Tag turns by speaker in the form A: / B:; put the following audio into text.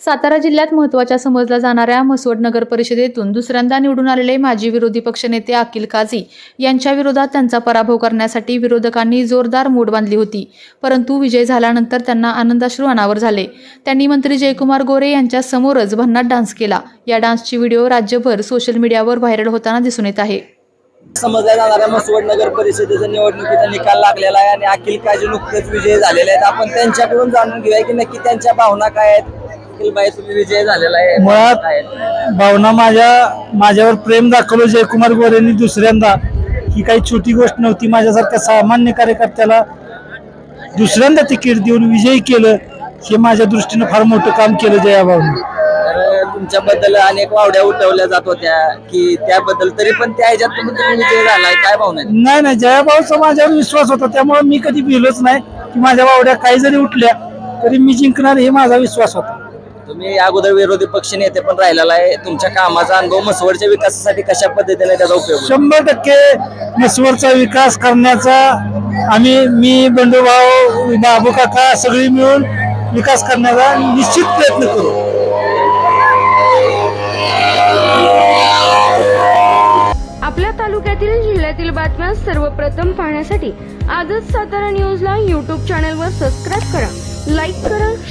A: सातारा जिल्ह्यात महत्त्वाच्या समजल्या जाणाऱ्या म्हसवड नगर परिषदेतून दुसऱ्यांदा निवडून आलेले माजी विरोधी पक्षनेते अकिल काझी यांच्या विरोधात त्यांचा पराभव करण्यासाठी विरोधकांनी जोरदार मोड बांधली होती. परंतु विजय झाल्यानंतर त्यांना आनंदाश्रू अनावर झाले. त्यांनी मंत्री जयकुमार गोरे यांच्या समोरच भन्नाट डान्स केला. या डान्सची व्हिडिओ राज्यभर सोशल मीडियावर व्हायरल होताना दिसून येत आहे.
B: समजल्या जाणाऱ्या मसवड नगर परिषदेचा निवडणुकीचा निकाल लागलेला आहे आणि अखिल काजी नुकतेच विजयी झालेले आहेत. आपण त्यांच्याकडून जाणून घेऊया की नक्की त्यांच्या भावना काय आहेत. तुम्ही विजय झालेला आहे.
C: मुळात? भावना माझ्या माझ्यावर प्रेम दाखवलं जयकुमार गोरेंनी दुसऱ्यांदा. ही काही छोटी गोष्ट नव्हती. माझ्यासारख्या सामान्य कार्यकर्त्याला दुसऱ्यांदा तिकीट देऊन विजयी केलं हे माझ्या दृष्टीनं फार मोठं काम केलं जयाभाऊनी
B: तर तुमच्याबद्दल अनेक वावड्या उठवल्या जात होत्या की त्याबद्दल तरी पण त्या ह्याच्यात तुम्ही तुम्ही विजय झालाय. काय भावना आहेत?
C: नाही नाही जयाभाऊचा माझ्यावर विश्वास होता. त्यामुळे मी कधी भिलोच नाही. की माझ्या वावड्या काही जरी उठल्या तरी मी जिंकणार हे माझा विश्वास होता.
B: तुम्ही अगोदर विरोधी पक्ष नेते पण राहिलेला आहे. तुमच्या कामाचा अनुभव मसवडच्या विकासासाठी कशा पद्धतीने त्याचा उपयोग होईल?
C: शंभर टक्के मसवरचा विकास करण्याचा आम्ही मी बंडूभाऊ बाबू काका सगळी मिळून विकास करण्याचा निश्चित प्रयत्न करू.
D: आपल्या तालुक्यातील जिल्ह्यातील बातम्या सर्वप्रथम पाहण्यासाठी आजच सातारा न्यूजला यूट्यूब चॅनलवर सबस्क्राईब करा. लाईक करा.